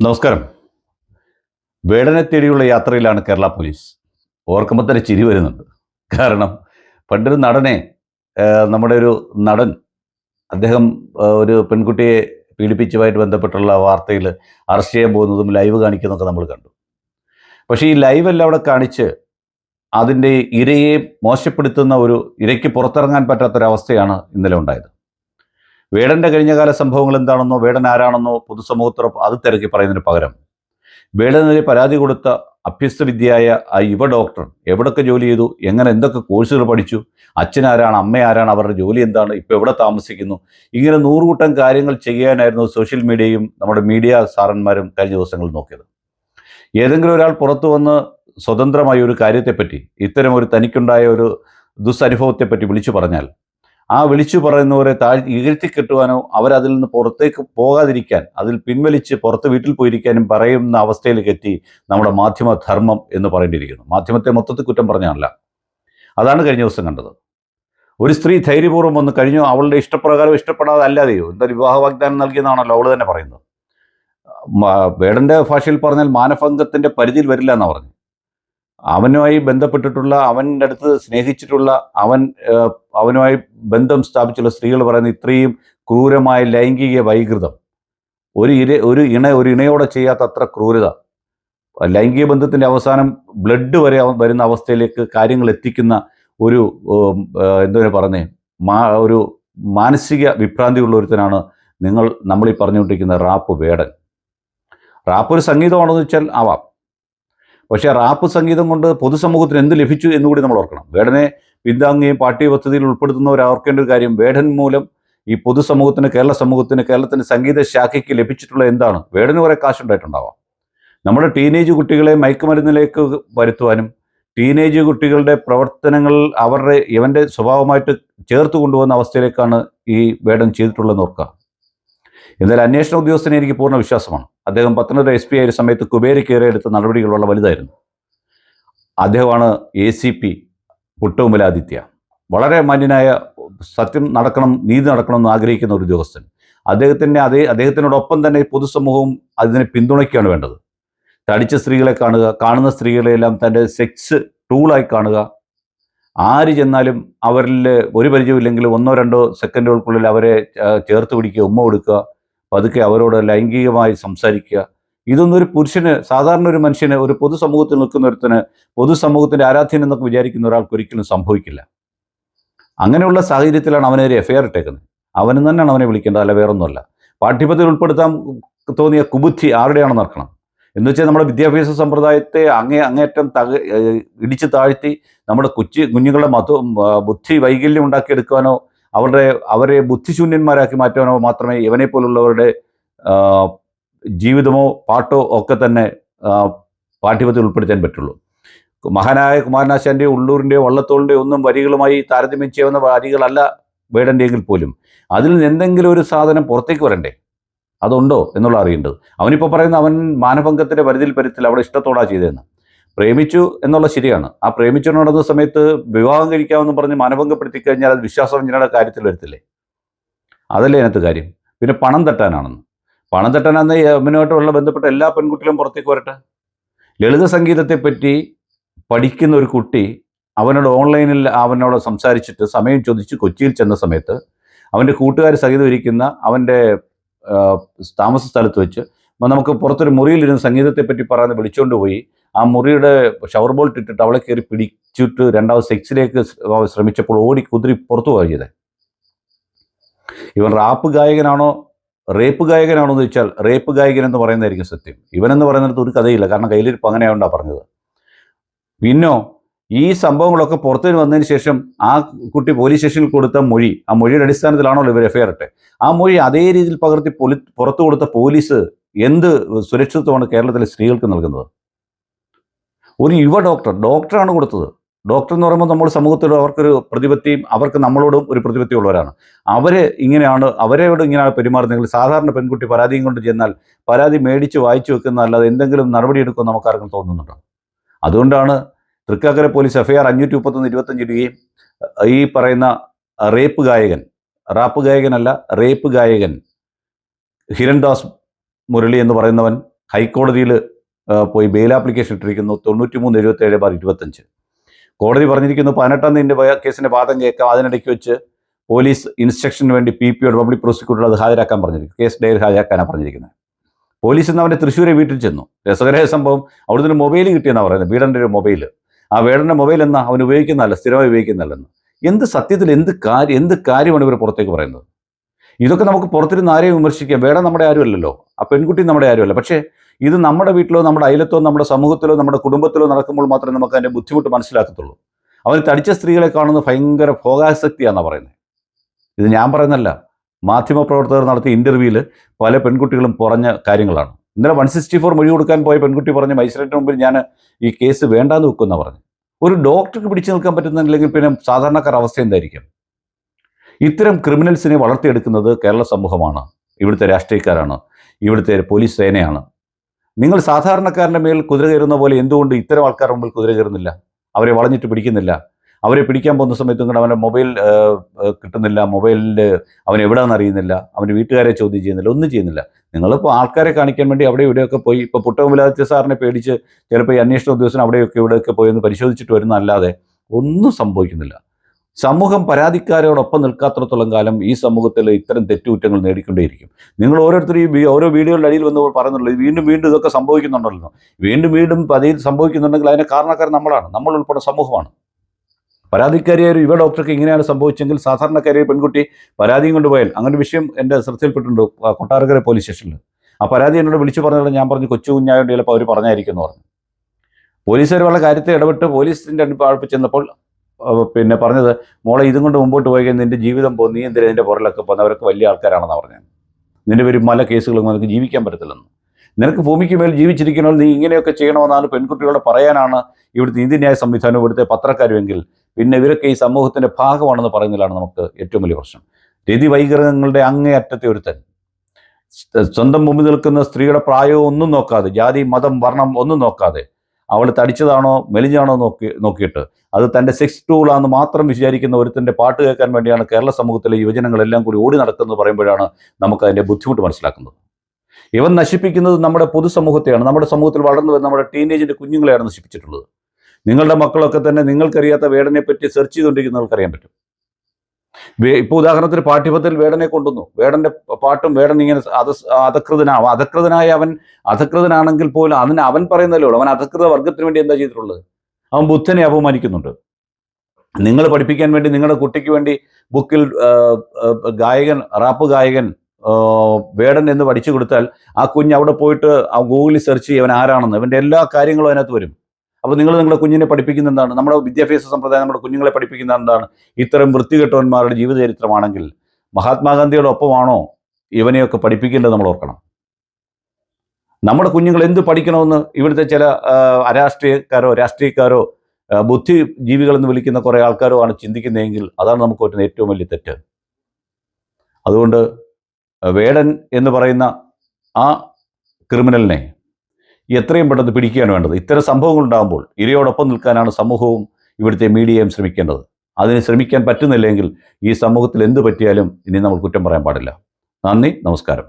നമസ്കാരം. വേടനെ തേടിയുള്ള യാത്രയിലാണ് കേരള പോലീസ്. ഓർക്കുമ്പോൾ തന്നെ ചിരി വരുന്നുണ്ട്. കാരണം പണ്ടൊരു നടനെ നമ്മുടെ ഒരു നടൻ അദ്ദേഹം ഒരു പെൺകുട്ടിയെ പീഡിപ്പിച്ചുമായിട്ട് ബന്ധപ്പെട്ടുള്ള വാർത്തയിൽ അറസ്റ്റ് ചെയ്യാൻ പോകുന്നതും ലൈവ് കാണിക്കുന്നതൊക്കെ നമ്മൾ കണ്ടു. പക്ഷേ ഈ ലൈവ് എല്ലാം അവിടെ കാണിച്ച് അതിന്റെ ഇരയെ മോശപ്പെടുത്തുന്ന ഒരു ഇരയ്ക്ക് പുറത്തിറങ്ങാൻ പറ്റാത്തൊരവസ്ഥയാണ് ഇന്നലെ ഉണ്ടായത്. വേടന്റെ കഴിഞ്ഞകാല സംഭവങ്ങൾ എന്താണെന്നോ വേടൻ ആരാണെന്നോ പൊതുസമൂഹത്തോട് അത് തിരക്കി പറയുന്നതിന് പകരം വേടനെതിരെ പരാതി കൊടുത്ത അഭ്യസ്തവിദ്യയായ ആ യുവ ഡോക്ടർ എവിടൊക്കെ ജോലി ചെയ്തു എങ്ങനെ എന്തൊക്കെ കോഴ്സുകൾ പഠിച്ചു അച്ഛനാരാണ് അമ്മ ആരാണ് അവരുടെ ജോലി എന്താണ് ഇപ്പോൾ എവിടെ താമസിക്കുന്നു ഇങ്ങനെ നൂറുകൂട്ടം കാര്യങ്ങൾ ചെയ്യാനായിരുന്നു സോഷ്യൽ മീഡിയയും നമ്മുടെ മീഡിയ സാറന്മാരും കഴിഞ്ഞ ദിവസങ്ങളിൽ നോക്കിയത്. ഏതെങ്കിലും ഒരാൾ പുറത്തു വന്ന് സ്വതന്ത്രമായ ഒരു കാര്യത്തെപ്പറ്റി ഇത്തരം ഒരു തനിക്കുണ്ടായ ഒരു ദുസ്സനുഭവത്തെപ്പറ്റി വിളിച്ചു പറഞ്ഞാൽ ആ വിളിച്ചു പറയുന്നവരെ താഴ് ഇകഴ്ത്തി കെട്ടുവാനോ അവരതിൽ നിന്ന് പുറത്തേക്ക് പോകാതിരിക്കാൻ അതിൽ പിൻവലിച്ച് പുറത്ത് വീട്ടിൽ പോയിരിക്കാനും പറയുന്ന അവസ്ഥയിലേക്ക് എത്തി നമ്മുടെ മാധ്യമധർമ്മം എന്ന് പറയേണ്ടിയിരിക്കുന്നു. മാധ്യമത്തെ മൊത്തത്തിൽ കുറ്റം പറഞ്ഞല്ല അതാണ് കഴിഞ്ഞ ദിവസം കണ്ടത്. ഒരു സ്ത്രീ ധൈര്യപൂർവം വന്ന് കഴിഞ്ഞു അവളുടെ ഇഷ്ടപ്രകാരം ഇഷ്ടപ്പെടാതെ അല്ലാതെയോ എന്തായാലും വിവാഹ വാഗ്ദാനം നൽകിയതാണല്ലോ അവൾ തന്നെ പറയുന്നത്. വേടന്റെ ഭാഷയിൽ പറഞ്ഞാൽ മാനഭംഗത്തിന്റെ പരിധിയിൽ വരില്ല എന്നാണ് പറഞ്ഞു അവനുമായി ബന്ധപ്പെട്ടിട്ടുള്ള അവന്റെ അടുത്ത് സ്നേഹിച്ചിട്ടുള്ള അവൻ അവനുമായി ബന്ധം സ്ഥാപിച്ചുള്ള സ്ത്രീകൾ പറയുന്ന ഇത്രയും ക്രൂരമായ ലൈംഗിക വൈകൃതം. ഒരു ഇര ഒരു ഇണ ഒരു ഇണയോടെ ചെയ്യാത്ത അത്ര ക്രൂരത ലൈംഗിക ബന്ധത്തിന്റെ അവസാനം ബ്ലഡ് വരെ വരുന്ന അവസ്ഥയിലേക്ക് കാര്യങ്ങൾ എത്തിക്കുന്ന ഒരു എന്താ പറഞ്ഞേ മാ ഒരു മാനസിക വിഭ്രാന്തി ഉള്ള ഒരുത്തനാണ് നിങ്ങൾ നമ്മൾ ഈ പറഞ്ഞുകൊണ്ടിരിക്കുന്ന റാപ്പ് വേടൻ. റാപ്പ് ഒരു സംഗീതമാണോ എന്ന് വെച്ചാൽ ആവാം. പക്ഷേ റാപ്പ് സംഗീതം കൊണ്ട് പൊതുസമൂഹത്തിന് എന്ത് ലഭിച്ചു എന്നുകൂടി നമ്മൾ ഓർക്കണം. വേടനെ പിന്താങ്ങുകയും പാർട്ടി പദ്ധതിയിൽ ഉൾപ്പെടുത്തുന്നവർ ഓർക്കേണ്ട ഒരു കാര്യം വേടൻ മൂലം ഈ പൊതുസമൂഹത്തിന് കേരള സമൂഹത്തിന് കേരളത്തിന്റെ സംഗീത ശാഖയ്ക്ക് ലഭിച്ചിട്ടുള്ള എന്താണ്? വേടന് കുറെ കാശുണ്ടായിട്ടുണ്ടാവാം. നമ്മുടെ ടീനേജ് കുട്ടികളെ മയക്കുമരുന്നിലേക്ക് വരുത്തുവാനും ടീനേജ് കുട്ടികളുടെ പ്രവർത്തനങ്ങൾ അവരുടെ ഇവന്റെ സ്വഭാവമായിട്ട് ചേർത്ത് കൊണ്ടുപോകുന്ന അവസ്ഥയിലേക്കാണ് ഈ വേടൻ ചെയ്തിട്ടുള്ളതെന്ന് ഓർക്കുക. എന്നാൽ അന്വേഷണ ഉദ്യോഗസ്ഥനെ എനിക്ക് പൂർണ വിശ്വാസമാണ്. അദ്ദേഹം പത്തനംതിട്ട എസ് പി ആയ സമയത്ത് സമയത്ത് കയറി എടുത്ത നടപടികൾ വളരെ വലുതായിരുന്നു. അദ്ദേഹമാണ് എ സി പി പുട്ടവുമലാദിത്യ. വളരെ മാന്യനായ സത്യം നടക്കണം നീതി നടക്കണം എന്ന് ആഗ്രഹിക്കുന്ന ഒരു ഉദ്യോഗസ്ഥൻ. അദ്ദേഹത്തിന്റെ അതേ അദ്ദേഹത്തിനോടൊപ്പം തന്നെ പൊതുസമൂഹവും അതിനെ പിന്തുണയ്ക്കുകയാണ് വേണ്ടത്. തടിച്ച സ്ത്രീകളെ കാണുക കാണുന്ന സ്ത്രീകളെയെല്ലാം തന്റെ സെക്സ് ടൂളായി കാണുക. ആര് ചെന്നാലും അവരിൽ ഒരു പരിചയമില്ലെങ്കിൽ ഒന്നോ രണ്ടോ സെക്കൻഡുകൾക്കുള്ളിൽ അവരെ ചേർത്ത് പിടിക്കുക ഉമ്മ കൊടുക്കുക. പതുക്കെ അവരോട് ലൈംഗികമായി സംസാരിക്കുക. ഇതൊന്നും ഒരു പുരുഷന് സാധാരണ ഒരു മനുഷ്യന് ഒരു പൊതുസമൂഹത്തിൽ നിൽക്കുന്ന ഒരുത്തിന് പൊതുസമൂഹത്തിന്റെ ആരാധ്യൻ എന്നൊക്കെ വിചാരിക്കുന്ന ഒരാൾക്ക് ഒരിക്കലും സംഭവിക്കില്ല. അങ്ങനെയുള്ള സാഹചര്യത്തിലാണ് അവനെതിരെ എഫ്ഐആർ ഇട്ടേക്കുന്നത്. അവന് തന്നെയാണ് അവനെ വിളിക്കേണ്ടത് അല്ല വേറൊന്നുമല്ല. പാഠ്യപദ്ധതിയിൽ ഉൾപ്പെടുത്താൻ തോന്നിയ കുബുദ്ധി ആരുടെയാണെന്ന് നടക്കണം എന്ന് വെച്ചാൽ നമ്മുടെ വിദ്യാഭ്യാസ സമ്പ്രദായത്തെ അങ്ങേ അങ്ങേറ്റം തക ഇടിച്ച് ഇടിച്ചു താഴ്ത്തി നമ്മുടെ കൊച്ചു കുഞ്ഞുങ്ങളുടെ മത ബുദ്ധി വൈകല്യം ഉണ്ടാക്കിയെടുക്കാനോ അവരുടെ അവരെ ബുദ്ധിശൂന്യന്മാരാക്കി മാറ്റാനോ മാത്രമേ ഇവനെ പോലുള്ളവരുടെ ജീവിതമോ പാട്ടോ ഒക്കെ തന്നെ പാഠ്യപത്തിൽ ഉൾപ്പെടുത്താൻ പറ്റുള്ളൂ. മഹാനായ കുമാരനാശാന്റെയോ ഉള്ളൂരിന്റെയോ വള്ളത്തോളിന്റെയോ ഒന്നും വരികളുമായി താരതമ്യം ചെയ്യാവുന്ന വരികളല്ല വേടന്റെ എങ്കിൽ പോലും. അതിൽ നിന്ന് എന്തെങ്കിലും ഒരു സാധനം പുറത്തേക്ക് വരണ്ടേ? അതുണ്ടോ എന്നുള്ള അറിയേണ്ടത് അവനിപ്പോൾ പറയുന്ന അവൻ മാനഭംഗത്തിന്റെ പരിധിയിൽ പരുത്തിൽ അവിടെ ഇഷ്ടത്തോടാ ചെയ്തതെന്ന്. പ്രേമിച്ചു എന്നുള്ള ശരിയാണ്. ആ പ്രേമിച്ചു നടന്ന സമയത്ത് വിവാഹം കഴിക്കാമെന്ന് പറഞ്ഞ് മാനഭംഗപ്പെടുത്തി കഴിഞ്ഞാൽ അത് വിശ്വാസവഞ്ചനയുടെ കാര്യത്തിൽ വരത്തില്ലേ? അതല്ലേ അതിനകത്ത് കാര്യം. പിന്നെ പണം തട്ടാനാണെന്ന്. പണം തട്ടാനാന്ന് അമ്മനുമായിട്ടുള്ള ബന്ധപ്പെട്ട എല്ലാ പെൺകുട്ടികളും പുറത്തേക്ക് വരട്ടെ? ലളിത സംഗീതത്തെപ്പറ്റി പഠിക്കുന്ന ഒരു കുട്ടി അവനോട് ഓൺലൈനിൽ അവനോട് സംസാരിച്ചിട്ട് സമയം ചോദിച്ച് കൊച്ചിയിൽ ചെന്ന സമയത്ത് അവന്റെ കൂട്ടുകാർ സഹിതം ഇരിക്കുന്ന അവന്റെ താമസ സ്ഥലത്ത് വെച്ച് നമുക്ക് പുറത്തൊരു മുറിയിലിരുന്ന് സംഗീതത്തെപ്പറ്റി പറയാൻ വിളിച്ചുകൊണ്ട് പോയി ആ മുറിയുടെ ഷവർ ബോൾട്ട് ഇട്ടിട്ട് അവളെ കയറി പിടിച്ചിട്ട് രണ്ടാമത് സെക്സിലേക്ക് ശ്രമിച്ചപ്പോൾ ഓടി കുതിരി പുറത്തു പോയത് ഇവൻ റാപ്പ് ഗായകനാണോ റേപ്പ് ഗായകനാണോ എന്ന് വെച്ചാൽ റേപ്പ് ഗായകൻ എന്ന് പറയുന്നതായിരിക്കും സത്യം. ഇവനെന്ന് പറയുന്നിടത്ത് ഒരു കഥയില്ല കാരണം കയ്യിലിരിപ്പ് അങ്ങനെയാണ്ടാണ് പറഞ്ഞത്. പിന്നോ ഈ സംഭവങ്ങളൊക്കെ പുറത്തേക്ക് വന്നതിന് ശേഷം ആ കുട്ടി പോലീസ് സ്റ്റേഷനിൽ കൊടുത്ത മൊഴി ആ മൊഴിയുടെ അടിസ്ഥാനത്തിലാണല്ലോ ഇവർ എഫ്ഐആർ ഇട്ടെ? ആ മൊഴി അതേ രീതിയിൽ പകർത്തി പൊലി പുറത്തു കൊടുത്ത പോലീസ് എന്ത് സുരക്ഷിതത്വമാണ് കേരളത്തിലെ സ്ത്രീകൾക്ക് നൽകുന്നത്? ഒരു യുവ ഡോക്ടർ ഡോക്ടറാണ് കൊടുത്തത്. ഡോക്ടർ എന്ന് പറയുമ്പോൾ നമ്മൾ സമൂഹത്തിൽ അവർക്കൊരു പ്രതിപത്തിയും അവർക്ക് നമ്മളോടും ഒരു പ്രതിപത്തി ഉള്ളവരാണ്. അവർ ഇങ്ങനെയാണ് അവരോട് ഇങ്ങനെയാണ് പെരുമാറുന്നതെങ്കിൽ സാധാരണ പെൺകുട്ടി പരാതിയും കൊണ്ട് ചെന്നാൽ പരാതി മേടിച്ച് വായിച്ചു വെക്കുന്ന അല്ലാതെ എന്തെങ്കിലും നടപടി എടുക്കുമെന്ന് നമുക്കാർക്കും തോന്നുന്നുണ്ടോ? അതുകൊണ്ടാണ് തൃക്കാക്കര പോലീസ് എഫ്ഐആർ അഞ്ഞൂറ്റി മുപ്പത്തൊന്ന് ഇരുപത്തഞ്ച് ഇടുകയും ഈ പറയുന്ന റേപ്പ് ഗായകൻ റാപ്പ് ഗായകനല്ല റേപ്പ് ഗായകൻ ഹിരൺദാസ് മുരളി എന്ന് പറയുന്നവൻ ഹൈക്കോടതിയിൽ പോയി ബെയിൽ ആപ്ലിക്കേഷൻ ഇട്ടിരിക്കുന്നു. തൊണ്ണൂറ്റി മൂന്ന് എഴുപത്തേഴ് ബാർ ഇരുപത്തഞ്ച് കോടതി പറഞ്ഞിരിക്കുന്നു പതിനെട്ടാം തീയതി കേസിന്റെ വാദം കേൾക്കാം. അതിനിടയ്ക്ക് വെച്ച് പോലീസ് ഇൻസ്ട്രക്ഷന് വേണ്ടി പി പിയോട് പബ്ലിക് പ്രോസിക്യൂട്ടർ അത് ഹാജരാക്കാൻ പറഞ്ഞിരിക്കും കേസ് ഡയറി ഹാജരാക്കാനാണ് പറഞ്ഞിരിക്കുന്നത്. പോലീസ് ഇന്ന് അവന്റെ തൃശ്ശൂരെ വീട്ടിൽ ചെന്നു. രസകരമായ സംഭവം അവിടുന്ന് ഒരു മൊബൈൽ കിട്ടിയെന്നാണ് പറയുന്നത്. വീടന്റെ ഒരു മൊബൈൽ ആ വേടന്റെ മൊബൈൽ എന്നാ അവൻ ഉപയോഗിക്കുന്നതല്ല സ്ഥിരമായി ഉപയോഗിക്കുന്നതല്ലെന്ന് എന്ത് സത്യത്തിൽ എന്ത് കാര്യം എന്ത് കാര്യമാണ് ഇവർ പുറത്തേക്ക് പറയുന്നത്? ഇതൊക്കെ നമുക്ക് പുറത്തിരുന്ന് ആരെയും വിമർശിക്കാം. വേടം നമ്മുടെ ആരുമല്ലല്ലോ ആ പെൺകുട്ടി നമ്മുടെ ആരുമല്ല പക്ഷേ ഇത് നമ്മുടെ വീട്ടിലോ നമ്മുടെ അയലത്തോ നമ്മുടെ സമൂഹത്തിലോ നമ്മുടെ കുടുംബത്തിലോ നടക്കുമ്പോൾ മാത്രമേ നമുക്ക് അതിന്റെ ബുദ്ധിമുട്ട് മനസ്സിലാക്കത്തുള്ളൂ. അവർ തടിച്ച സ്ത്രീകളെ കാണുന്നത് ഭയങ്കര ഭോഗാസക്തിയാണെന്നാണ് പറയുന്നത് ഇത് ഞാൻ പറയുന്നല്ല മാധ്യമപ്രവർത്തകർ നടത്തിയ ഇന്റർവ്യൂവിൽ പല പെൺകുട്ടികളും പറഞ്ഞ കാര്യങ്ങളാണ്. ഇന്നലെ വൺ സിക്സ്റ്റി ഫോർ മൊഴി കൊടുക്കാൻ പോയ പെൺകുട്ടി പറഞ്ഞ് മജിസ്ട്രേറ്റിന് മുമ്പിൽ ഞാൻ ഈ കേസ് വേണ്ടാന്ന് വെക്കുമെന്ന് പറഞ്ഞു. ഒരു ഡോക്ടർക്ക് പിടിച്ചു നിൽക്കാൻ പറ്റുന്നില്ലെങ്കിൽ പിന്നെ സാധാരണക്കാർ അവസ്ഥ എന്തായിരിക്കും? ഇത്തരം ക്രിമിനൽസിനെ വളർത്തിയെടുക്കുന്നത് കേരള സമൂഹമാണ്. ഇവിടുത്തെ രാഷ്ട്രീയക്കാരാണ്. ഇവിടുത്തെ പോലീസ് സേനയാണ്. നിങ്ങൾ സാധാരണക്കാരന്റെ മേൽ കുതിര കയറുന്ന പോലെ എന്തുകൊണ്ട് ഇത്തരം ആൾക്കാരുടെ മുമ്പിൽ കുതിര കയറുന്നില്ല? അവരെ വളഞ്ഞിട്ട് പിടിക്കുന്നില്ല. അവരെ പിടിക്കാൻ പോകുന്ന സമയത്തും കൂടെ അവന്റെ മൊബൈൽ കിട്ടുന്നില്ല. മൊബൈലിൽ അവൻ എവിടെയാണെന്ന് അറിയുന്നില്ല. അവന്റെ വീട്ടുകാരെ ചോദ്യം ചെയ്യുന്നില്ല. ഒന്നും ചെയ്യുന്നില്ല. നിങ്ങളിപ്പോൾ ആൾക്കാരെ കാണിക്കാൻ വേണ്ടി അവിടെ ഇവിടെയൊക്കെ പോയി. ഇപ്പോൾ പുട്ടകമില്ലാത്ത സാറിനെ പേടിച്ച് ചിലപ്പോൾ ഈ അന്വേഷണ ഉദ്യോഗസ്ഥൻ അവിടെയൊക്കെ ഇവിടെയൊക്കെ പോയി ഒന്ന് പരിശോധിച്ചിട്ട് വരുന്നതല്ലാതെ ഒന്നും സംഭവിക്കുന്നില്ല. സമൂഹം പരാതിക്കാരോടൊപ്പം നിൽക്കാത്തിടത്തോളം കാലം ഈ സമൂഹത്തിൽ ഇത്തരം തെറ്റുകുറ്റങ്ങൾ നേടിക്കൊണ്ടേയിരിക്കും. നിങ്ങൾ ഓരോരുത്തരും ഈ ഓരോ വീഡിയോയുടെ അടിയിൽ വന്ന് പറയുന്നുള്ളൂ വീണ്ടും വീണ്ടും ഇതൊക്കെ സംഭവിക്കുന്നുണ്ടല്ലോ. വീണ്ടും വീണ്ടും പതിയിൽ സംഭവിക്കുന്നുണ്ടെങ്കിൽ അതിന് കാരണക്കാരൻ നമ്മളാണ് നമ്മൾ ഉൾപ്പെടെ സമൂഹമാണ്. പരാതിക്കാരിയായ യുവ ഡോക്ടർക്ക് ഇങ്ങനെയാണ് സംഭവിച്ചെങ്കിൽ സാധാരണക്കാരിയായ പെൺകുട്ടി പരാതിയും കൊണ്ടുപോയാൽ അങ്ങനെ വിഷയം എന്റെ ശ്രദ്ധയിൽപ്പെട്ടിട്ടുണ്ട് കൊട്ടാരക്കര പോലീസ് സ്റ്റേഷനിൽ ആ പരാതി എന്നോട് വിളിച്ചു പറഞ്ഞത് ഞാൻ പറഞ്ഞു കൊച്ചു കുഞ്ഞായോണ്ട് ചിലപ്പോൾ അവർ പറഞ്ഞായിരിക്കും എന്ന് പറഞ്ഞു. പോലീസുകാർ വളരെ കാര്യത്തെ ഇടപെട്ട് പോലീസിന്റെ അടുപ്പ് ചെന്നപ്പോൾ പിന്നെ പറഞ്ഞത് മോളെ ഇതും കൊണ്ട് മുമ്പോട്ട് പോയി നിന്റെ ജീവിതം പോകും നീ എന്തിനാ നിന്റെ പുറലൊക്കെ പോകുന്നവരൊക്കെ വലിയ ആൾക്കാരാണെന്നാണ് പറഞ്ഞത്. നിന്റെ പേര് പല കേസുകളും നിനക്ക് ജീവിക്കാൻ പറ്റത്തില്ലെന്ന്. നിനക്ക് ഭൂമിക്ക് മേൽ ജീവിച്ചിരിക്കണമെങ്കിൽ നീ ഇങ്ങനെയൊക്കെ ചെയ്യണമെന്നാണ് പെൺകുട്ടികളോട് പറയാനാണ് ഇവിടുത്തെ നീതിന്യായ സംവിധാനം ഇവിടുത്തെ പത്രക്കാരുമെങ്കിൽ. പിന്നെ ഇവരൊക്കെ ഈ സമൂഹത്തിന്റെ ഭാഗമാണെന്ന് പറയുന്നതിലാണ് നമുക്ക് ഏറ്റവും വലിയ പ്രശ്നം. രതി വൈകൃതങ്ങളുടെ അങ്ങേയറ്റത്തെ ഒരുത്തൻ. സ്വ- സ്വന്തം മുമ്പിൽ നിൽക്കുന്ന സ്ത്രീയുടെ പ്രായവും ഒന്നും നോക്കാതെ ജാതി മതം വർണം ഒന്നും നോക്കാതെ അവൾ തടിച്ചതാണോ മെലിഞ്ഞാണോ നോക്കി നോക്കിയിട്ട്. അത് തന്റെ സെക്സ് ടൂളാണെന്ന് മാത്രം വിചാരിക്കുന്ന ഒരുത്തിന്റെ പാട്ട് കേൾക്കാൻ വേണ്ടിയാണ് കേരള സമൂഹത്തിലെ യുവജനങ്ങളെല്ലാം കൂടി ഓടി നടക്കുന്നത് പറയുമ്പോഴാണ് നമുക്ക് അതിന്റെ ബുദ്ധിമുട്ട് മനസ്സിലാക്കുന്നത്. ഇവൻ നശിപ്പിക്കുന്നത് നമ്മുടെ പൊതുസമൂഹത്തെയാണ് നമ്മുടെ സമൂഹത്തിൽ വളർന്നു വരുന്ന നമ്മുടെ ടീനേജിന്റെ കുഞ്ഞുങ്ങളെയാണ് നശിപ്പിച്ചിട്ടുള്ളത്. നിങ്ങളുടെ മക്കളൊക്കെ തന്നെ നിങ്ങൾക്കറിയാത്ത വേടനെ പറ്റി സെർച്ച് ചെയ്തുകൊണ്ടിരിക്കുന്നവർക്ക് അറിയാൻ പറ്റും. വേ- ഇപ്പൊ ഉദാഹരണത്തിന് പാഠ്യപത്തിൽ വേടനെ കൊണ്ടുവന്നു. വേടന്റെ പാട്ടും വേടൻ ഇങ്ങനെ അധ അധകൃതനാവും. അധകൃതനായ അവൻ അധകൃതനാണെങ്കിൽ പോലും അതിന് അവൻ പറയുന്നല്ലോ അവൻ അധകൃത വർഗത്തിന് വേണ്ടി എന്താ ചെയ്തിട്ടുള്ളത്? അവൻ ബുദ്ധനെ അപമാനിക്കുന്നുണ്ട്. നിങ്ങൾ പഠിപ്പിക്കാൻ വേണ്ടി നിങ്ങളുടെ കുട്ടിക്ക് വേണ്ടി ബുക്കിൽ ഗായകൻ റാപ്പ് ഗായകൻ വേടൻ എന്ന് പഠിച്ചു കൊടുത്താൽ ആ കുഞ്ഞ് അവിടെ പോയിട്ട് ആ ഗൂഗിളിൽ സെർച്ച് ചെയ്യും അവൻ ആരാണെന്ന്. അവന്റെ എല്ലാ കാര്യങ്ങളും അതിനകത്ത് വരും. അപ്പോൾ നിങ്ങൾ നിങ്ങളുടെ കുഞ്ഞിനെ പഠിപ്പിക്കുന്ന എന്താണ്? നമ്മുടെ വിദ്യാഭ്യാസ സമ്പ്രദായം നമ്മുടെ കുഞ്ഞുങ്ങളെ പഠിപ്പിക്കുന്ന എന്താണ്? ഇത്തരം വൃത്തികെട്ടവന്മാരുടെ ജീവചരിത്രമാണെങ്കിൽ മഹാത്മാഗാന്ധിയുടെ ഒപ്പമാണോ ഇവനെയൊക്കെ പഠിപ്പിക്കേണ്ടത് നമ്മൾ ഓർക്കണം. നമ്മുടെ കുഞ്ഞുങ്ങൾ എന്ത് പഠിക്കണമെന്ന് ഇവിടുത്തെ ചില അരാഷ്ട്രീയക്കാരോ രാഷ്ട്രീയക്കാരോ ബുദ്ധിജീവികൾ ബുദ്ധിജീവികളെന്ന് വിളിക്കുന്ന കുറേ ആൾക്കാരോ ആണ് ചിന്തിക്കുന്നതെങ്കിൽ അതാണ് നമുക്ക് പറ്റുന്ന ഏറ്റവും വലിയ തെറ്റ്. അതുകൊണ്ട് വേടൻ എന്ന് പറയുന്ന ആ ക്രിമിനലിനെ എത്രയും പെട്ടെന്ന് പിടിക്കുകയാണ് വേണ്ടത്. ഇത്തരം സംഭവങ്ങൾ ഉണ്ടാകുമ്പോൾ ഇരയോടൊപ്പം നിൽക്കാനാണ് സമൂഹവും ഇവിടുത്തെ മീഡിയയും ശ്രമിക്കേണ്ടത്. അതിന് ശ്രമിക്കാൻ പറ്റുന്നില്ലെങ്കിൽ ഈ സമൂഹത്തിൽ എന്ത് പറ്റിയാലും ഇനി നമ്മൾ കുറ്റം പറയാൻ പാടില്ല. നന്ദി നമസ്കാരം.